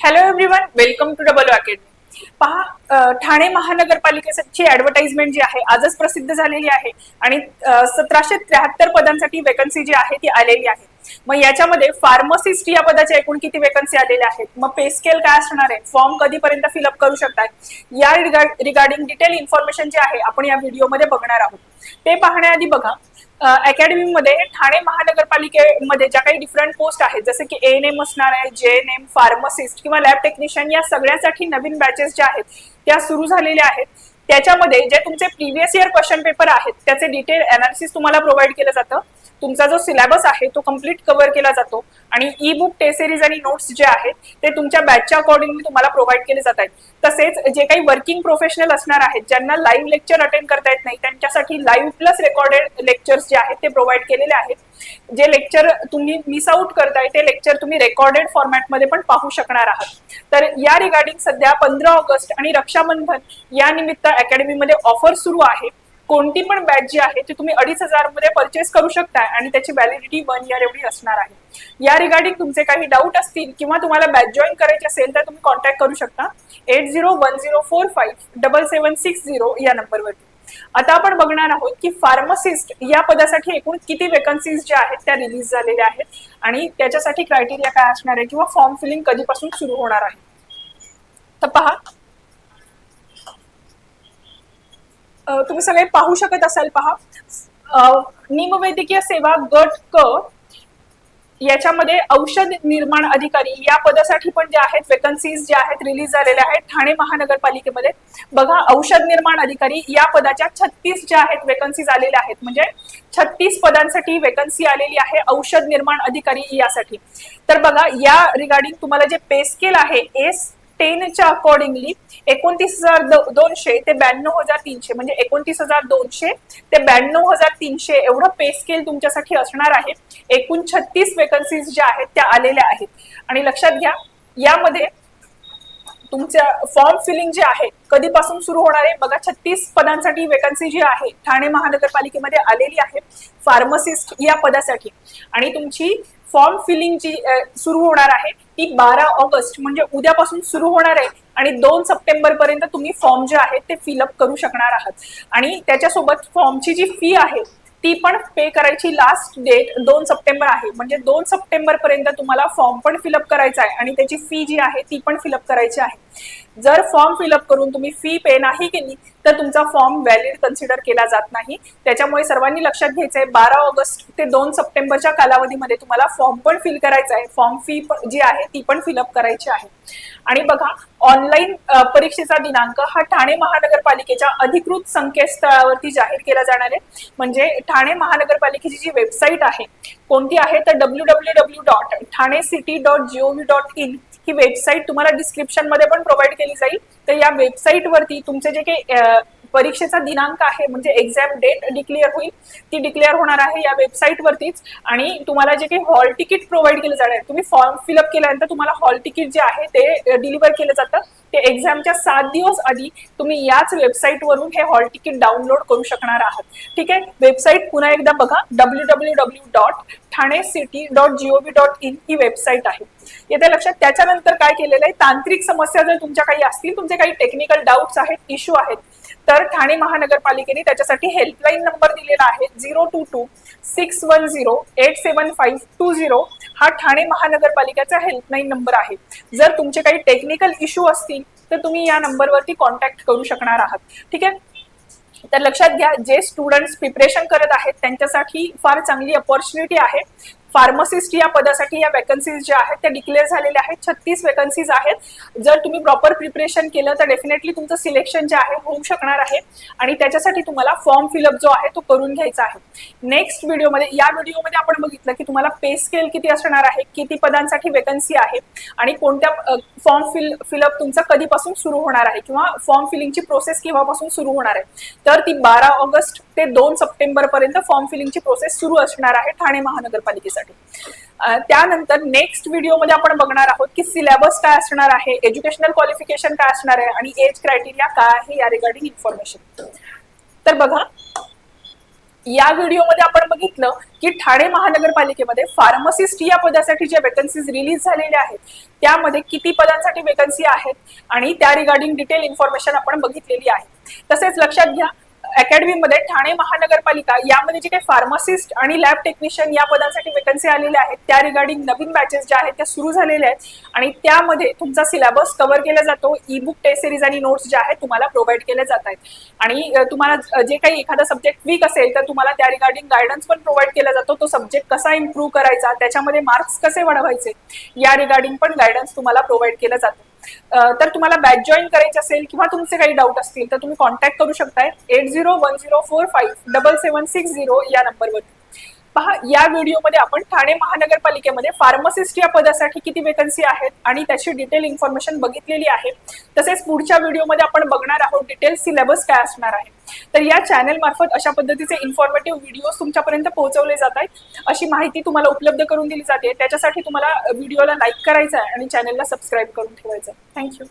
Hello everyone welcome to double वॅकेट पहा ठाणे महानगरपालिकेची advertisement जी आहे आजच प्रसिद्ध झालेली आहे आणि सतराशे त्र्याहत्तर पदांसाठी वेकन्सी जी आहे ती आलेली आहे. मग याच्यामध्ये फार्मसिस्ट या पदाच्या एकूण किती वेकन्सी आलेल्या आहेत? मग पे स्केल काय असणार आहे? फॉर्म कधीपर्यंत फिलअप करू शकतात? या रिगार्डिंग डिटेल इन्फॉर्मेशन जे आहे आपण या व्हिडिओमध्ये बघणार आहोत. ते पाहण्याआधी बघा अकॅडमीमध्ये ठाणे महानगरपालिकेमध्ये ज्या काही डिफरंट पोस्ट आहेत जसे की एन एम असणार आहे जे एन एम फार्मसिस्ट किंवा लॅब टेक्निशियन या सगळ्यासाठी नवीन बॅचेस ज्या आहेत त्या सुरू झालेल्या आहेत. त्याच्यामध्ये जे तुमचे प्रिव्हियस इयर क्वेश्चन पेपर आहेत त्याचे डिटेल अनालिसिस तुम्हाला प्रोव्हाइड केलं जातं. तुमचा जो सिलेबस आहे तो कंप्लीट कव्हर केला जातो. आणि ई बुक टेस्ट सिरीज आणि नोट्स जे आहेत ते तुमच्या बॅचच्या अकॉर्डिंगली तुम्हाला प्रोव्हाइड केले जात आहेत. तसेच जे काही वर्किंग प्रोफेशनल असणार आहेत ज्यांना लाईव्ह लेक्चर अटेंड करता येत नाही त्यांच्यासाठी लाईव्ह प्लस रेकॉर्डेड लेक्चर्स जे आहेत ते प्रोव्हाइड केलेले आहेत. जे लेक्चर तुम्ही मिस आउट करताय ते लेक्चर तुम्ही रेकॉर्डेड फॉर्मॅटमध्ये पण पाहू शकणार आहात. तर या रिगार्डिंग सध्या पंधरा ऑगस्ट आणि रक्षाबंधन या निमित्त अकॅडमीमध्ये ऑफर सुरू आहे. कोणती पण बॅच जी आहे ती तुम्ही अडीच हजारमध्ये परचेस करू शकता आणि त्याची व्हॅलिडिटी वन इयर एवढी असणार आहे. या रिगार्डिंग तुमचे काही डाऊट असतील किंवा तुम्हाला बॅच जॉईन करायची असेल तर तुम्ही कॉन्टॅक्ट करू शकता. Eight zero one zero four five double seven six zero या नंबरवरती आता आपण बघणार आहोत की फार्मसिस्ट या पदासाठी एकूण किती वेकन्सीज ज्या आहेत त्या रिलीज झालेल्या आहेत आणि त्याच्यासाठी क्रायटेरिया काय असणार आहे किंवा फॉर्म फिलिंग कधीपासून सुरू होणार आहे? तर पहा. तुम्ही सगळे पाहू शकत असाल पहा. निमवैद्यकीय सेवा गट क याच्यामध्ये औषध निर्माण अधिकारी या पदासाठी पण जे आहेत वेकन्सीज जे आहेत रिलीज झालेल्या आहेत ठाणे महानगरपालिकेमध्ये. बघा औषध निर्माण अधिकारी या पदाच्या छत्तीस ज्या आहेत वेकन्सीज आलेल्या आहेत म्हणजे छत्तीस पदांसाठी वेकन्सी आलेली आहे औषध निर्माण अधिकारी यासाठी. तर बघा या रिगार्डिंग तुम्हाला जे पे स्केल आहे एस टेनच्या अकॉर्डिंगली एकोणतीस हजार दोनशे ते ब्याण्णव हजार तीनशे. म्हणजे एकोणतीस हजार दोनशे ते ब्याण्णव हजार तीनशे एवढं पे स्केल तुमच्यासाठी असणार आहे. एकूण छत्तीस वेकन्सीज ज्या आहेत त्या आलेल्या आहेत. आणि लक्षात घ्या यामध्ये तुमच्या फॉर्म फिलिंग जे आहे कधीपासून सुरू होणार आहे? बघा छत्तीस पदांसाठी वेकन्सी जी आहे ठाणे महानगरपालिकेमध्ये आलेली आहे फार्मसिस्ट या पदासाठी. आणि तुमची फॉर्म फिलिंग जी सुरू होणार आहे ती बारा ऑगस्ट म्हणजे उद्यापासून सुरू होणार आहे आणि दोन सप्टेंबर पर्यंत तुम्ही फॉर्म जे आहेत ते फिलअप करू शकणार आहात. आणि त्याच्यासोबत फॉर्मची जी फी आहे ती पण पे करायची लास्ट डेट दोन सप्टेंबर आहे. म्हणजे दोन सप्टेंबर पर्यंत तुम्हाला फॉर्म पण फिलअप करायचा आहे आणि त्याची फी जी आहे ती पण फिलअप करायची आहे. जर फॉर्म फिलअप करून तुम्ही फी पे नाही केली तर तुमचा फॉर्म व्हॅलिड कन्सिडर केला जात नाही. त्याच्यामुळे सर्वांनी लक्षात घ्यायचं आहे बारा ऑगस्ट ते दोन सप्टेंबरच्या कालावधीमध्ये तुम्हाला फॉर्म पण फिल करायचा आहे. फॉर्म फी जी आहे ती पण फिलअप करायची आहे. आणि बघा ऑनलाईन परीक्षेचा दिनांक हा ठाणे महानगरपालिकेच्या अधिकृत संकेतस्थळावरती जाहीर केला जाणार आहे. म्हणजे ठाणे महानगरपालिकेची जी वेबसाईट आहे कोणती आहे तर W W W dot Thane city dot G O V dot in he website तुम्हाला डिस्क्रिप्शनमध्ये पण प्रोव्हाइड केली जाईल. तर या वेबसाईट वरती तुमचे जे काही परीक्षेचा दिनांक आहे म्हणजे एक्झाम डेट डिक्लेअर होईल ती डिक्लेअर होणार आहे या वेबसाईट वरतीच. आणि तुम्हाला जे काही हॉल तिकीट प्रोव्हाइड केलं जाणार आहे तुम्ही फॉर्म फिलअप केल्यानंतर तुम्हाला हॉल तिकीट जे आहे ते डिलिव्हर केलं जातं. ते एक्झामच्या सात दिवस आधी तुम्ही याच वेबसाईट वरून हे हॉल तिकीट डाउनलोड करू शकणार आहात. ठीक आहे? वेबसाईट पुन्हा एकदा बघा W W W dot Thane city dot G O V dot in he website आहे. येत्या लक्षात त्याच्यानंतर काय केलेलं आहे? तांत्रिक समस्या जर तुमच्या काही असतील तुमचे काही टेक्निकल डाऊट्स आहेत इश्यू आहेत तर ठाणे महानगरपालिकेने त्याच्यासाठी हेल्पलाईन नंबर दिलेला आहे zero two two six one zero eight seven five two zero हा ठाणे महानगरपालिकेचा हेल्पलाईन नंबर आहे. जर तुमचे काही टेक्निकल इश्यू असतील तर तुम्ही या नंबरवरती कॉन्टॅक्ट करू शकणार आहात. ठीक आहे? तर लक्षात घ्या जे स्टुडंट्स प्रिपरेशन करत आहेत त्यांच्यासाठी फार चांगली अपॉर्च्युनिटी आहे. फार्मसिस्ट या पदासाठी या वेकन्सीज ज्या आहेत त्या डिक्लेअर झालेल्या आहेत. छत्तीस वेकन्सीज आहेत. जर तुम्ही प्रॉपर प्रिपरेशन केलं तर डेफिनेटली तुमचं सिलेक्शन जे आहे होऊ शकणार आहे. आणि त्याच्यासाठी तुम्हाला फॉर्म फिलअप जो आहे तो करून घ्यायचा आहे. नेक्स्ट व्हिडिओमध्ये या व्हिडिओमध्ये आपण बघितलं की तुम्हाला पे स्केल किती असणार आहे किती पदांसाठी वेकन्सी आहे आणि कोणत्या फॉर्म फिल फिलअप तुमचा कधीपासून सुरू होणार आहे किंवा फॉर्म फिलिंगची प्रोसेस केव्हापासून सुरू होणार आहे. तर ती बारा ऑगस्ट ते दोन सप्टेंबर पर्यंत फॉर्म फिलिंगची प्रोसेस सुरू असणार आहे ठाणे महानगरपालिकेसाठी. त्यानंतर नेक्स्ट व्हिडिओमध्ये आपण बघणार आहोत की सिलेबस काय असणार आहे एज्युकेशनल क्वालिफिकेशन काय असणार आहे आणि एज क्रायटेरिया काय आहे या रिगार्डिंग इन्फॉर्मेशन तर बघा या व्हिडिओमध्ये आपण बघितलं की ठाणे महानगरपालिकेमध्ये फार्मसिस्ट या पदासाठी ज्या वेकन्सीज रिलीज झालेल्या आहेत त्यामध्ये किती पदांसाठी वेकन्सी आहेत आणि त्या रिगार्डिंग डिटेल इन्फॉर्मेशन आपण बघितलेली आहे. तसेच लक्षात घ्या अकॅडमीमध्ये ठाणे महानगरपालिका यामध्ये जे काही फार्मासिस्ट आणि लॅब टेक्निशियन या पदांसाठी वेकन्सी आलेल्या आहेत त्या रिगार्डिंग नवीन बॅचेस ज्या आहेत त्या सुरू झालेल्या आहेत. आणि त्यामध्ये तुमचा सिलेबस कव्हर केला जातो ई बुक टेस्ट सिरीज आणि नोट्स ज्या आहेत तुम्हाला प्रोव्हाइड केले जात आहेत. आणि तुम्हाला जे काही एखादा सब्जेक्ट वीक असेल तर तुम्हाला त्या रिगार्डिंग गायडन्स पण प्रोव्हाइड केला जातो. तो सब्जेक्ट कसा इम्प्रूव्ह करायचा त्याच्यामध्ये मार्क्स कसे वाढवायचे या रिगार्डिंग पण गायडन्स तुम्हाला प्रोव्हाइड केला जातो. तर तुम्हाला बॅच जॉईन करायचे असेल किंवा तुमचे काही डाऊट असतील तर तुम्ही कॉन्टॅक्ट करू शकताय. Eight zero one zero four five double seven six zero या नंबरवरती पहा या व्हिडिओमध्ये आपण ठाणे महानगरपालिकेमध्ये फार्मसिस्ट या पदासाठी किती वेकन्सी आहेत आणि त्याची डिटेल इन्फॉर्मेशन बघितलेली आहे. तसेच पुढच्या व्हिडिओमध्ये आपण बघणार आहोत डिटेल सिलेबस काय असणार आहे. तर या चॅनल मार्फत अशा पद्धतीचे इन्फॉर्मेटिव्ह व्हिडिओज तुमच्यापर्यंत पोहोचवले जात आहेत. अशी माहिती तुम्हाला उपलब्ध करून दिली जाते. त्याच्यासाठी तुम्हाला व्हिडिओला लाईक करायचा आहे आणि चॅनलला सबस्क्राईब करून ठेवायचं थँक्यू